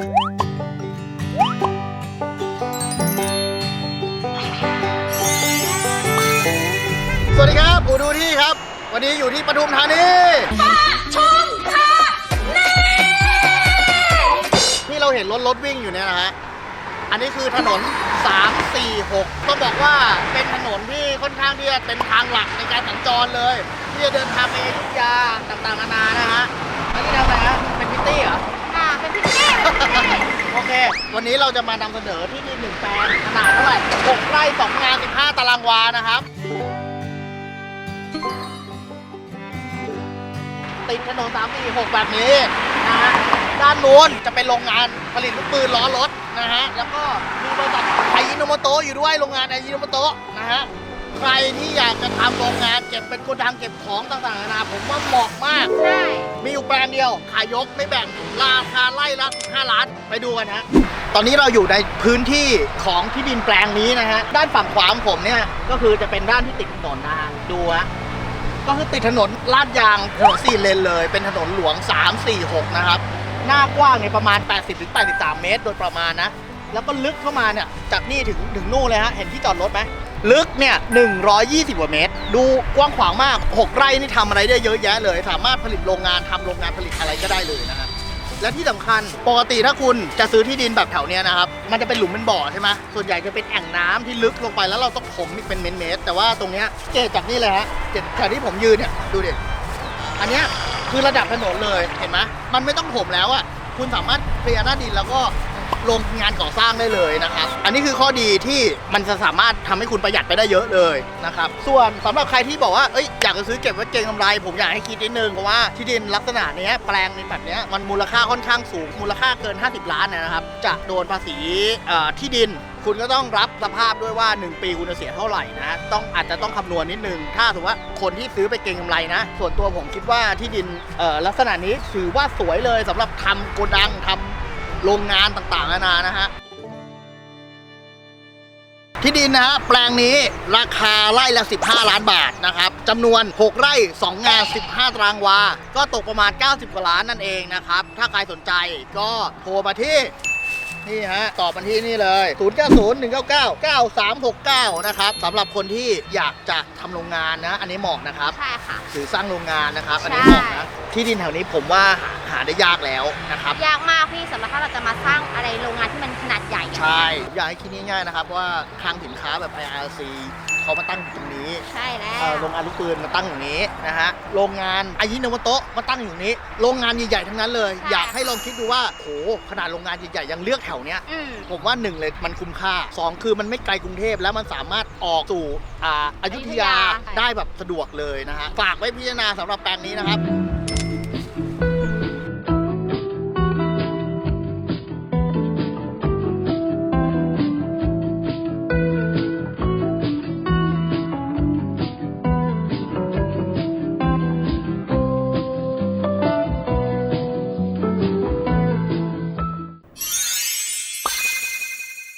สวัสดีครับอูดูที่ครับ วันนี้อยู่ที่ปทุมธานีที่เราเห็นรถรถวิ่งอยู่เนี่ยนะฮะ อันนี้คือถนน 3 4 6 ต้องบอกว่าเป็นถนนที่ค่อนข้างที่จะเป็นทางหลักในการสัญจรเลย ที่จะเดินทางไปอยุธยาต่างๆนานานะฮะ วันนี้เราจะมานำเสนอที่ดินหนึ่งแปลงขนาดเท่าไหร่6ไร่2งาน 15 ตารางวานะครับ ติดถนน3 4 6แบบนี้นะฮะด้านนู้นจะเป็นโรงงานผลิตลูกปืนล้อรถนะฮะ แล้วก็มีบริษัทไอยินโนโมโตะอยู่ด้วยโรงงานไอยินโนโมโตะนะฮะ ใครที่อยากจะทำโรงงานเก็บเป็นโกดังเก็บของต่างๆนานาผมว่าเหมาะมาก ใช่ มีอยู่แปลงเดียว ขายยกไม่แบ่งราคาไล่ละ15ล้าน ไปดูกันฮะ ตอนนี้เราอยู่ในพื้นที่ของที่ดินแปลงนี้นะฮะ ด้านฝั่งขวาของผมเนี่ย ก็คือจะเป็นด้านที่ติดถนนนะฮะ ดูฮะ ก็คือติดถนนลาดยางถนนสี่เลนเลย เป็นถนนหลวง 3 4 6 นะครับ หน้ากว้างเนี่ยประมาณ 80-83 เมตร โดยประมาณนะ แล้วก็ลึกเข้ามาเนี่ยจากนี่ถึงถึงนู่นเลยฮะเห็นที่จอดรถไหมลึกเนี่ย120กว่าเมตร ดูกว้างขวางมาก 6 ไร่นี่ทำอะไรได้เยอะแยะเลย สามารถผลิตโรงงานทำโรงงานผลิตอะไรก็ได้เลยนะฮะและที่สำคัญปกติถ้าคุณจะซื้อที่ดินแบบแถวเนี้ยนะครับ มันจะเป็นหลุมเป็นบ่อใช่ไหมส่วนใหญ่จะเป็นแอ่งน้ำที่ลึกลงไปแล้วเราต้องถมอีกเป็นเมตร แต่ว่าตรงเนี้ยเกตจากนี่เลยฮะเกตจากที่ผมยืนเนี่ยดูดิอันเนี้ยคือระดับถนนเลยเห็นไหมมันไม่ต้องถมแล้วอะคุณสามารถเคลียร์หน้าดินแล้วก็ ลงงานก่อสร้างได้เลยนะครับ อันนี้คือข้อดีที่มันจะสามารถทำให้คุณประหยัดไปได้เยอะเลยนะครับ ส่วนสำหรับใครที่บอกว่าเอ้ยอยากจะซื้อเก็บไว้เก็งกำไร ผมอยากให้คิดนิดนึงเพราะว่าที่ดินลักษณะนี้แปลงในแบบนี้มันมูลค่าค่อนข้างสูง มูลค่าเกิน 50 ล้านเนี่ยนะครับ จะโดนภาษีที่ดินคุณก็ต้องรับสภาพด้วยว่า 1 ปีคุณจะเสียเท่าไหร่นะ ต้องอาจจะต้องคำนวณนิดนึง ถ้าสมมติว่าคนที่ซื้อไปเก็งกำไรนะ ส่วนตัวผมคิดว่าที่ดินลักษณะนี้ถือว่าสวยเลยสำหรับทำโกดังทำ โรงงานต่างๆนานานะฮะที่ดินนะฮะแปลงนี้ราคาไร่ละ 15 ล้านบาทนะครับจำนวน 6 ไร่ 2 งาน 15 ตารางวา ก็ตกประมาณ 90 กว่าล้านนั่นเองนะครับ ถ้าใครสนใจก็โทรมาที่นี่ฮะตอบมาที่นี่เลย 0 9 0 1 9 9 9 3 6 9 นะครับสำหรับคนที่อยากจะทำโรงงานนะ อันนี้เหมาะนะครับ ใช่ค่ะหรือสร้างโรงงานนะครับ อันนี้ใช่เหมาะนะ ที่ดินแถวนี้ผมว่าหาหาได้ยากแล้วนะครับ ยากมากพี่สำหรับถ้าเราจะมาสร้างอะไรโรงงานที่มันขนาดใหญ่อะใช่อยากให้คิดง่ายๆนะครับว่าคลังสินค้าแบบ IRC เขามาตั้งอยู่ตรงนี้ใช่แล้เอ่อวโรงงานลูกปืนมาตั้งอย่างนี้นะฮะโรงงานอายิโนโมโตะมาตั้งอยู่ตรงนี้ โรงงานใหญ่ๆทั้งนั้นเลยใช่อยากให้ลองคิดดูว่าโหขนาดโรงงานใหญ่ๆยังเลือกแถวเนี้ยอืมผมว่าหนึ่งเลยมันคุ้มค่าสองคือมันไม่ไกลกรุงเทพแล้วมันสามารถออกสู่อ่าอยุธยาอยุธยาได้แบบสะดวกเลยนะฮะฝากไว้พิจารณาสำหรับแปลงนี้นะครับ